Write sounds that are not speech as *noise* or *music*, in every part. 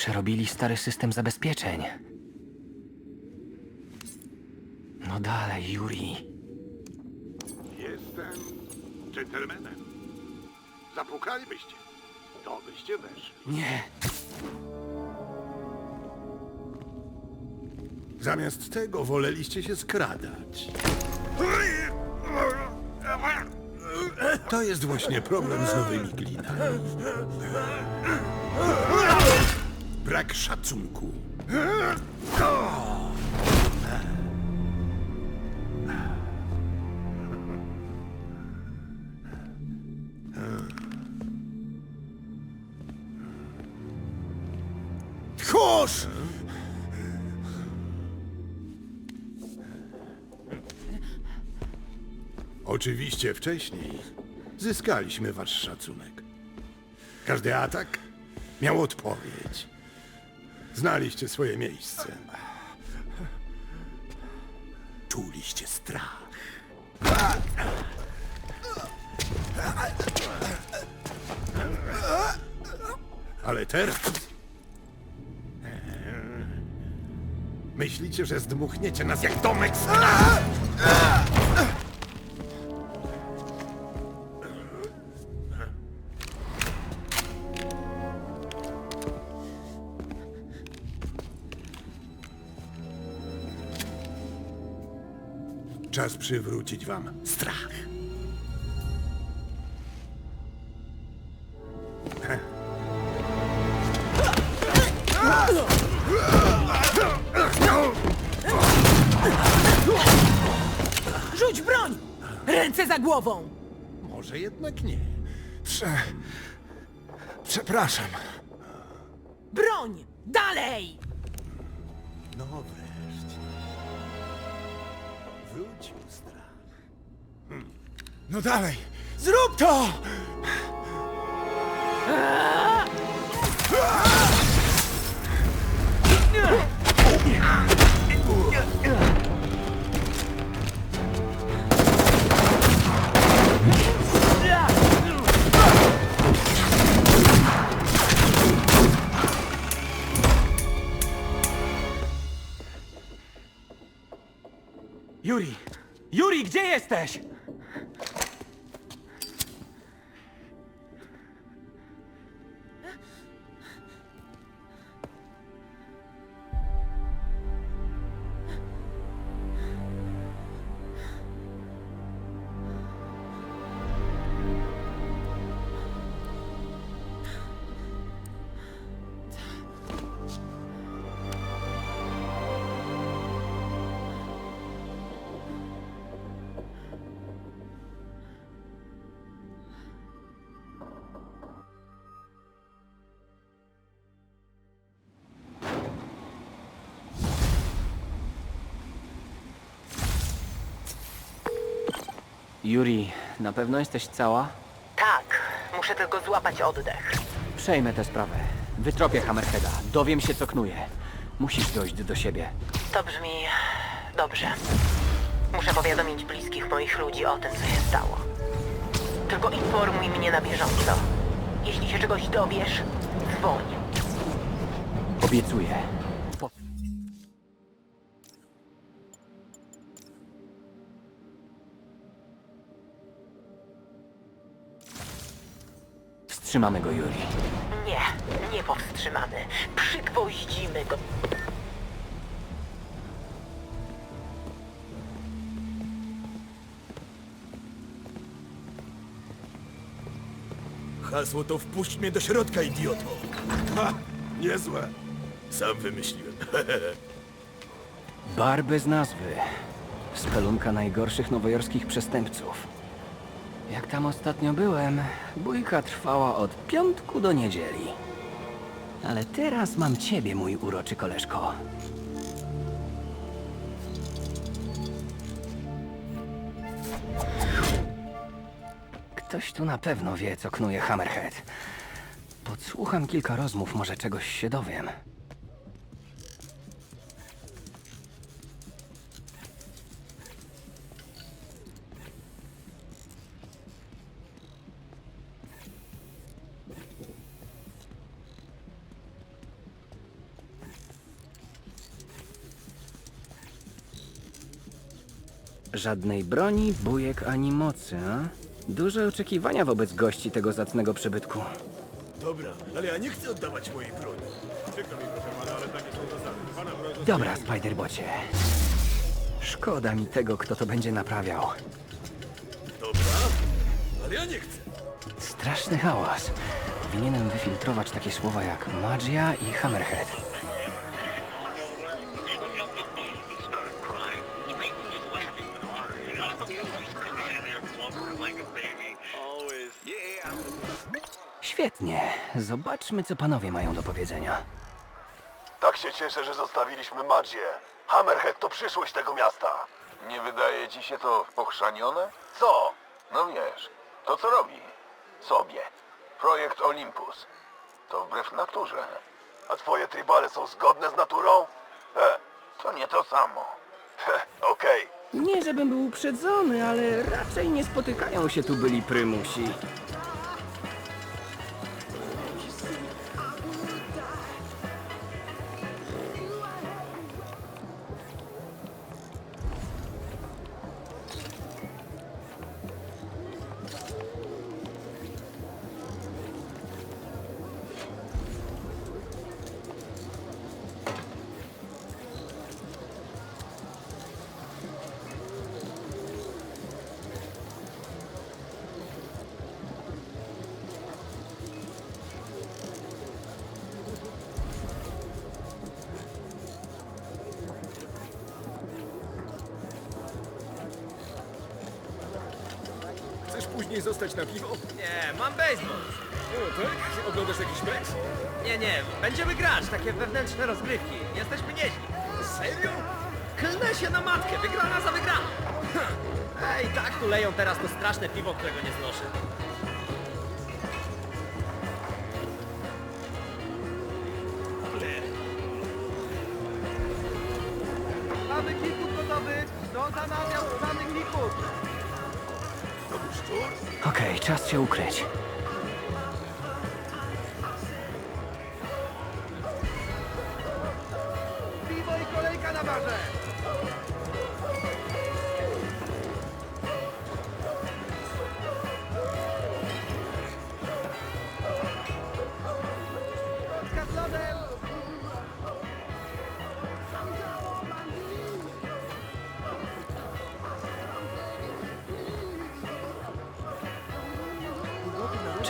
Przerobili stary system zabezpieczeń. No dalej, Yuri. Jestem dżentelmenem. Zapukalibyście, to byście weszli. Nie. Zamiast tego woleliście się skradać. To jest właśnie problem z nowymi glinami. Brak szacunku. Tchórz! Oczywiście wcześniej zyskaliśmy wasz szacunek. Każdy atak miał odpowiedź. Znaliście swoje miejsce. Czuliście strach. Ale teraz... Myślicie, że zdmuchniecie nas jak domek z... Czas przywrócić wam strach. Rzuć broń! Ręce za głową! Może jednak nie. Prze... Przepraszam. Wrócił strach. No dalej! Zrób to! Yuri! Gdzie jesteś? Yuri, na pewno jesteś cała? Tak, muszę tylko złapać oddech. Przejmę tę sprawę. Wytropię Hammerheada. Dowiem się, co knuje. Musisz dojść do siebie. To brzmi dobrze. Muszę powiadomić bliskich moich ludzi o tym, co się stało. Tylko informuj mnie na bieżąco. Jeśli się czegoś dowiesz, dzwoń. Obiecuję. Wstrzymamy go, Yuri. Nie, nie powstrzymamy. Przygwoździmy go. Hasło to wpuść mnie do środka, idioto. Ha! Niezłe. Sam wymyśliłem. Bar bez nazwy. Spelunka najgorszych nowojorskich przestępców. Jak tam ostatnio byłem, bójka trwała od piątku do niedzieli. Ale teraz mam ciebie, mój uroczy koleżko. Ktoś tu na pewno wie, co knuje Hammerhead. Podsłucham kilka rozmów, może czegoś się dowiem. Żadnej broni, bujek ani mocy, a? Duże oczekiwania wobec gości tego zacnego przybytku. Dobra, ale ja nie chcę oddawać mojej broni. Przykro mi, proszę pana, ale takie są zasady. Pana broń zostaje- Dobra, Spiderbocie. Szkoda mi tego, kto to będzie naprawiał. Dobra, ale ja nie chcę. Straszny hałas. Powinienem wyfiltrować takie słowa jak magia i hammerhead. Świetnie. Zobaczmy, co panowie mają do powiedzenia. Tak się cieszę, że zostawiliśmy Magię. Hammerhead to przyszłość tego miasta. Nie wydaje ci się to pochrzanione? Co? No wiesz, to co robi? Sobie. Projekt Olympus. To wbrew naturze. A twoje tribale są zgodne z naturą? E, to nie to samo. He, Okej. Nie, żebym był uprzedzony, ale raczej nie spotykają się tu byli prymusi. Później zostać na piwo? Nie, mam baseball. O, tak? Oglądasz jakiś mecz? Nie, nie, będziemy grać, takie wewnętrzne rozgrywki. Jesteśmy nieźli. Serio? Klnę się na matkę, wygrana za wygraną. Ha. Ej, tak tu leją teraz to straszne piwo, którego nie znoszę. Mamy kilku gotowy, do zamawiał klików. Okej, czas się ukryć.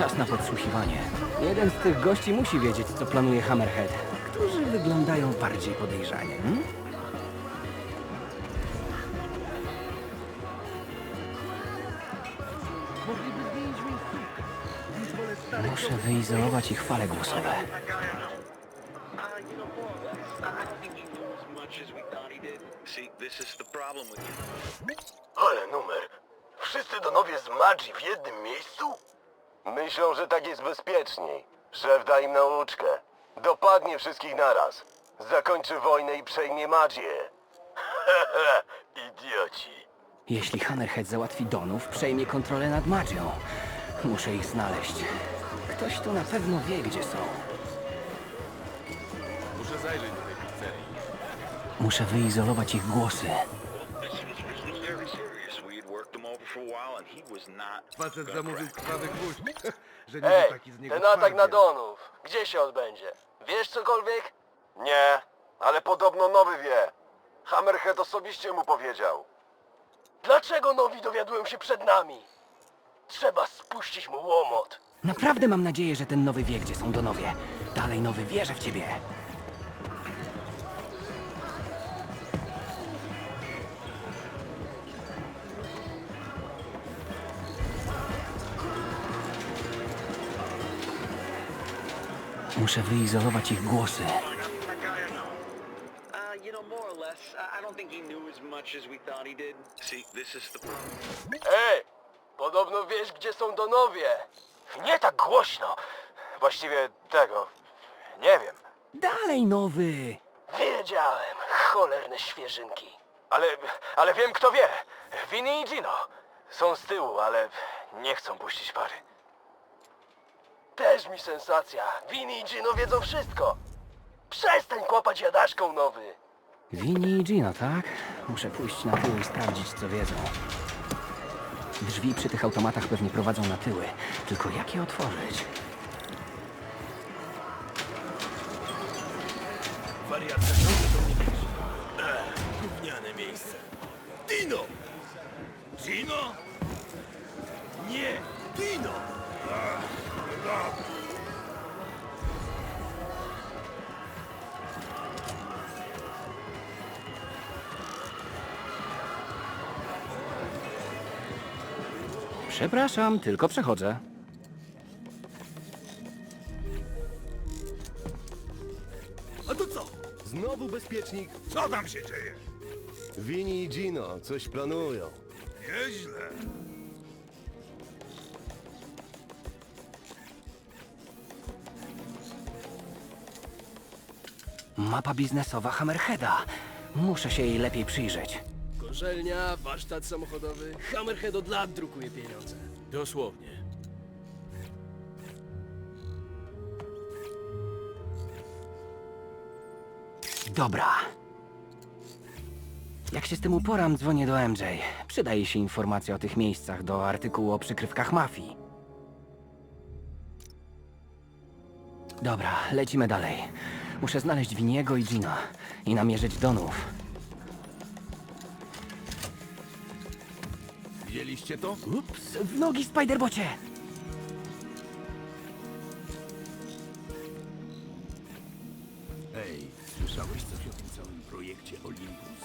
Czas na podsłuchiwanie. Jeden z tych gości musi wiedzieć, co planuje Hammerhead. Którzy wyglądają bardziej podejrzanie, hmm? Muszę wyizolować ich fale głosowe. Ale numer. Wszyscy donowie z Magii w jednym miejscu? Myślą, że tak jest bezpieczniej. Szef da im nauczkę. Dopadnie wszystkich naraz. Zakończy wojnę i przejmie Magię. *laughs* Idioci. Jeśli Hammerhead załatwi Donów, przejmie kontrolę nad magią. Muszę ich znaleźć. Ktoś tu na pewno wie, gdzie są. Muszę zajrzeć do tej pizzerii. Muszę wyizolować ich głosy. Facet zamówił krwawy gwóźdź. *laughs* Że nie Ej, taki z niego ten atak na twardziel. Donów. Gdzie się odbędzie? Wiesz cokolwiek? Nie, ale podobno nowy wie. Hammerhead osobiście mu powiedział. Dlaczego nowi dowiadują się przed nami? Trzeba spuścić mu łomot. Naprawdę mam nadzieję, że ten nowy wie, gdzie są Donowie. Dalej nowy wierzę w ciebie. This is the problem. Ej, podobno wiesz, gdzie są Donowie. Nie tak głośno. Właściwie tego, nie wiem. Dalej nowy! Wiedziałem, cholerne świeżynki. Ale, ale wiem kto wie. Vinny i Gino. Są z tyłu, ale nie chcą puścić pary. Też mi sensacja. Vinny i Gino wiedzą wszystko. Przestań kłapać jadaszką, nowy. Winnie i Gino, tak? Muszę pójść na tył i sprawdzić, co wiedzą. Drzwi przy tych automatach pewnie prowadzą na tyły. Tylko jak je otworzyć? Wariatka ciągle do mnie. Ech, gówniane miejsce. Dino! Gino? Nie, Dino! Ach, no. Przepraszam, tylko przechodzę. A to co? Znowu bezpiecznik. Co tam się dzieje? Vini i Gino coś planują. Nieźle. Mapa biznesowa Hammerheada. Muszę się jej lepiej przyjrzeć. Gorzelnia, warsztat samochodowy, Hammerhead od lat drukuje pieniądze. Dosłownie. Dobra. Jak się z tym uporam, dzwonię do MJ. Przydaje się informacja o tych miejscach do artykułu o przykrywkach mafii. Dobra, lecimy dalej. Muszę znaleźć Winiego i Gina i namierzyć Donów. Widzieliście to? Ups, w nogi, Spiderbocie! Ej, słyszałeś coś o tym całym projekcie Olympus?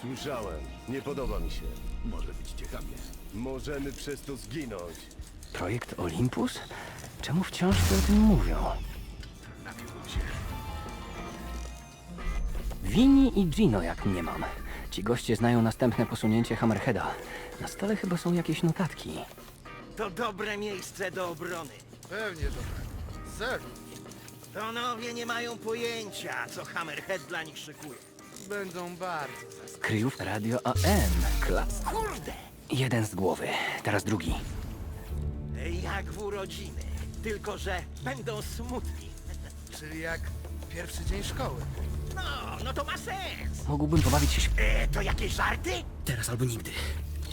Słyszałem. Nie podoba mi się. Może być ciekawie. Możemy przez to zginąć. Projekt Olympus? Czemu wciąż o tym mówią? Winnie i Gino jak nie mam. Ci goście znają następne posunięcie Hammerheada. Na stole chyba są jakieś notatki. To dobre miejsce do obrony. Pewnie, tak. Zerwij. Tonowie nie mają pojęcia, co Hammerhead dla nich szykuje. Będą bardzo Kryjów Radio AM. Klas. Kurde! Jeden z głowy, teraz drugi. Jak w urodziny. Tylko, że będą smutni. Czyli jak pierwszy dzień szkoły. No, no to ma sens. Mógłbym pobawić się... E, to jakieś żarty? Teraz albo nigdy.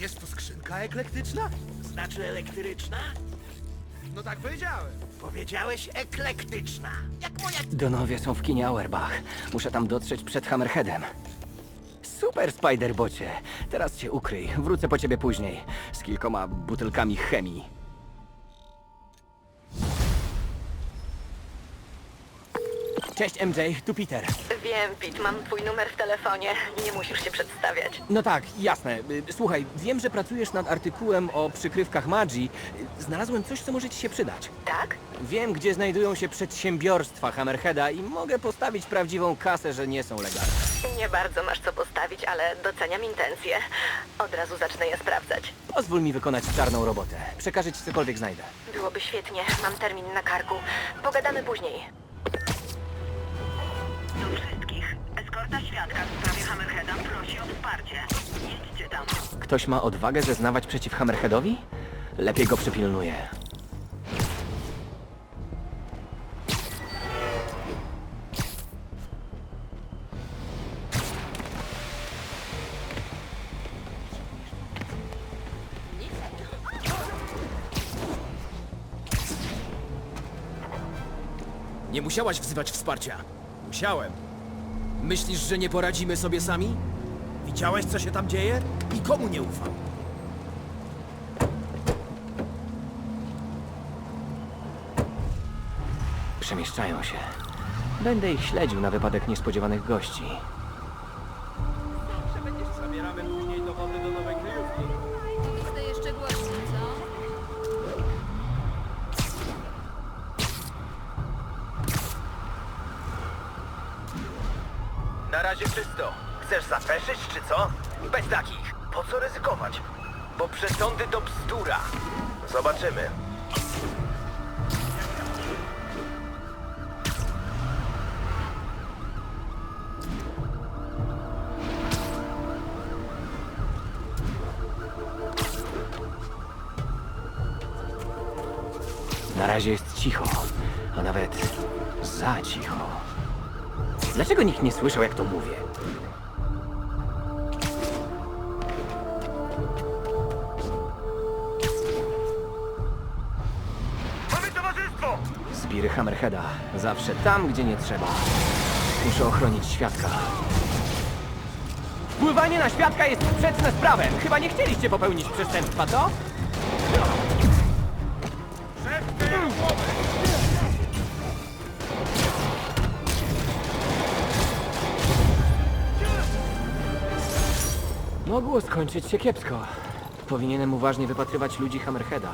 Jest to skrzynka eklektyczna? Znaczy elektryczna? No tak powiedziałem. Powiedziałeś eklektyczna. Jak moja... Donowie są w kinie Auerbach. Muszę tam dotrzeć przed Hammerheadem. Super, Spiderbocie. Teraz się ukryj. Wrócę po ciebie później. Z kilkoma butelkami chemii. Cześć MJ, tu Peter. Wiem, Pete, mam twój numer w telefonie. Nie musisz się przedstawiać. No tak, jasne. Y, Słuchaj, wiem, że pracujesz nad artykułem o przykrywkach magii. Y, Znalazłem coś, co może ci się przydać. Tak? Wiem, gdzie znajdują się przedsiębiorstwa Hammerheada i mogę postawić prawdziwą kasę, że nie są legalne. Nie bardzo masz co postawić, ale doceniam intencje. Od razu zacznę je sprawdzać. Pozwól mi wykonać czarną robotę. Przekażę ci cokolwiek znajdę. Byłoby świetnie. Mam termin na karku. Pogadamy później. Eskorta świadka w sprawie Hammerheada prosi o wsparcie. Jedźcie tam. Ktoś ma odwagę zeznawać przeciw Hammerheadowi? Lepiej go przypilnuję. Nie musiałaś wzywać wsparcia. Musiałem. Myślisz, że nie poradzimy sobie sami? Widziałeś, co się tam dzieje? Nikomu nie ufam. Przemieszczają się. Będę ich śledził na wypadek niespodziewanych gości. Co? Bez takich. Po co ryzykować? Bo przesądy to bzdura. Zobaczymy. Na razie jest cicho, a nawet za cicho. Dlaczego nikt nie słyszał, jak to mówię? Świry Hammerheada. Zawsze tam, gdzie nie trzeba. Muszę ochronić świadka. Pływanie na świadka jest sprzeczne z prawem. Chyba nie chcieliście popełnić przestępstwa, co? Mogło skończyć się kiepsko. Powinienem uważnie wypatrywać ludzi Hammerheada.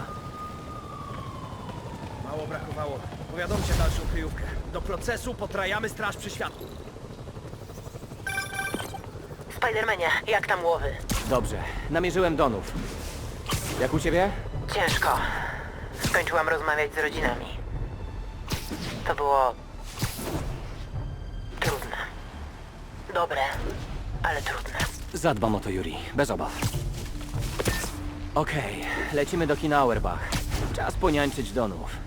Mało brakowało. Powiadomcie dalszą kryjówkę. Do procesu potrajamy straż przy świadku. Spidermanie, jak tam łowy? Dobrze, namierzyłem Donów. Jak u ciebie? Ciężko. Skończyłam rozmawiać z rodzinami. To było... trudne. Dobre, ale trudne. Zadbam o to, Yuri. Bez obaw. Okej, lecimy do kina Auerbach. Czas poniańczyć Donów.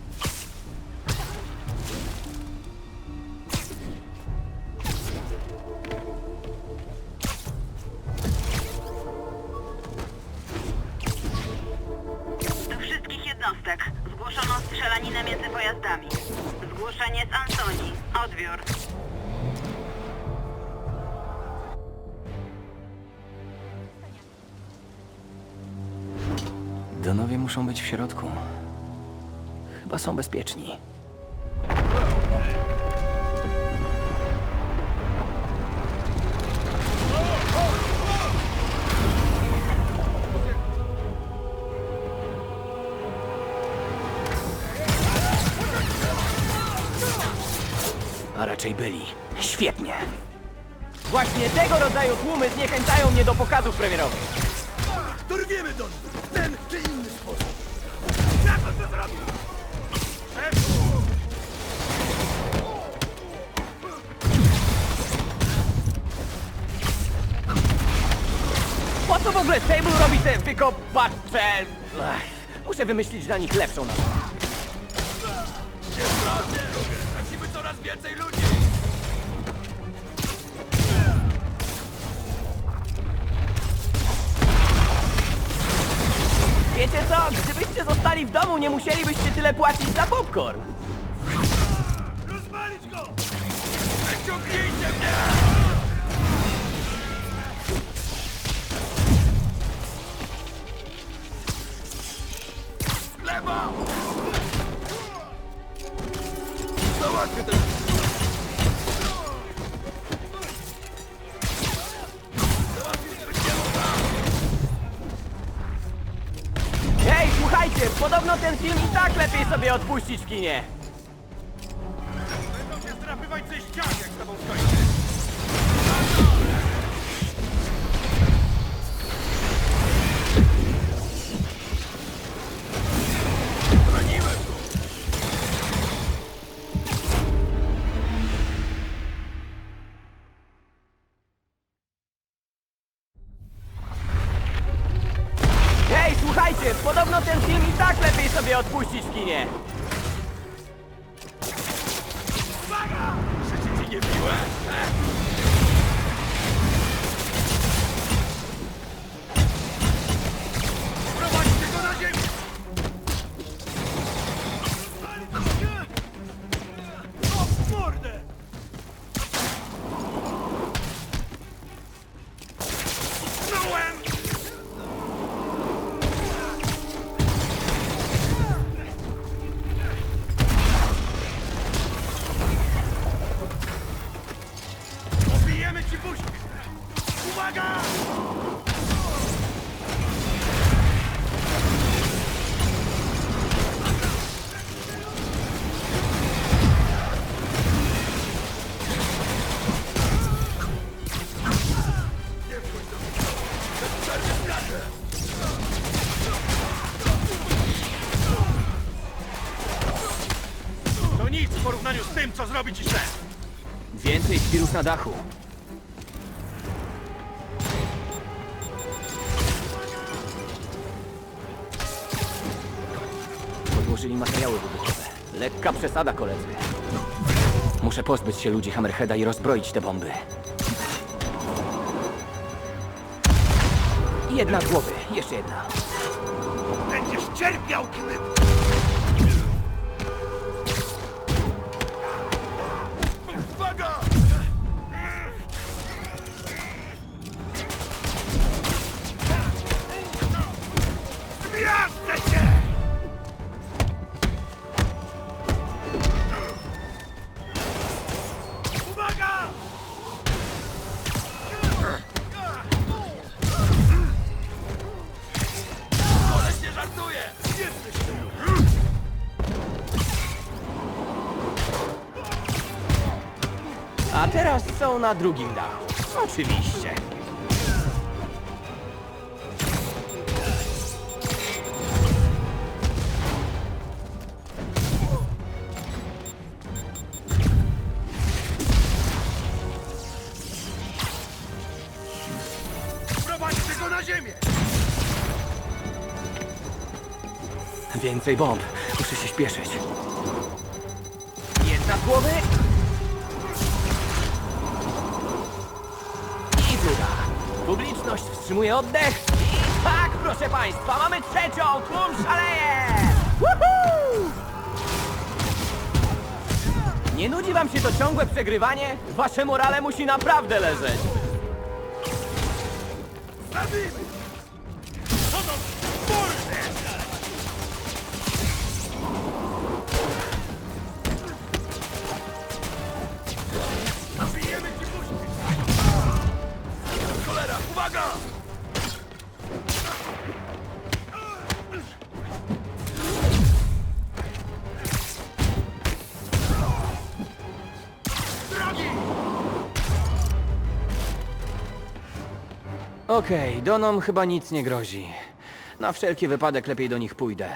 Środku. Chyba są bezpieczni. A raczej byli. Świetnie. Właśnie tego rodzaju tłumy zniechęcają mnie do pokazów premierowych. Dorwiemy do nich! Ten czy ogóle Sable robi te wykopacze? Ech, Muszę wymyślić dla nich lepszą nazwę. Tracimy coraz więcej ludzi! Wiecie co? Gdybyście zostali w domu, nie musielibyście tyle płacić za popcorn. Rozwalić go! Wyciągnijcie mnie! Lewa! Załatwię. Hej, słuchajcie, podobno ten film i tak lepiej sobie odpuścić w kinie. Świrów na dachu. Podłożyli materiały wybuchowe. Lekka przesada, koledzy. Muszę pozbyć się ludzi Hammerheada i rozbroić te bomby. Jedna z głowy, jeszcze jedna. Będziesz cierpiał, gdy... na drugim dachu. Oczywiście. Prowadźcie go na ziemię! Więcej bomb. Muszę się śpieszyć. Jedna z głowy. Publiczność wstrzymuje oddech. I tak, proszę państwa, mamy trzecią. Tłum szaleje. Woohoo! Nie nudzi wam się to ciągłe przegrywanie? Wasze morale musi naprawdę leżeć. Cholera, Okej, Donom chyba nic nie grozi. Na wszelki wypadek lepiej do nich pójdę.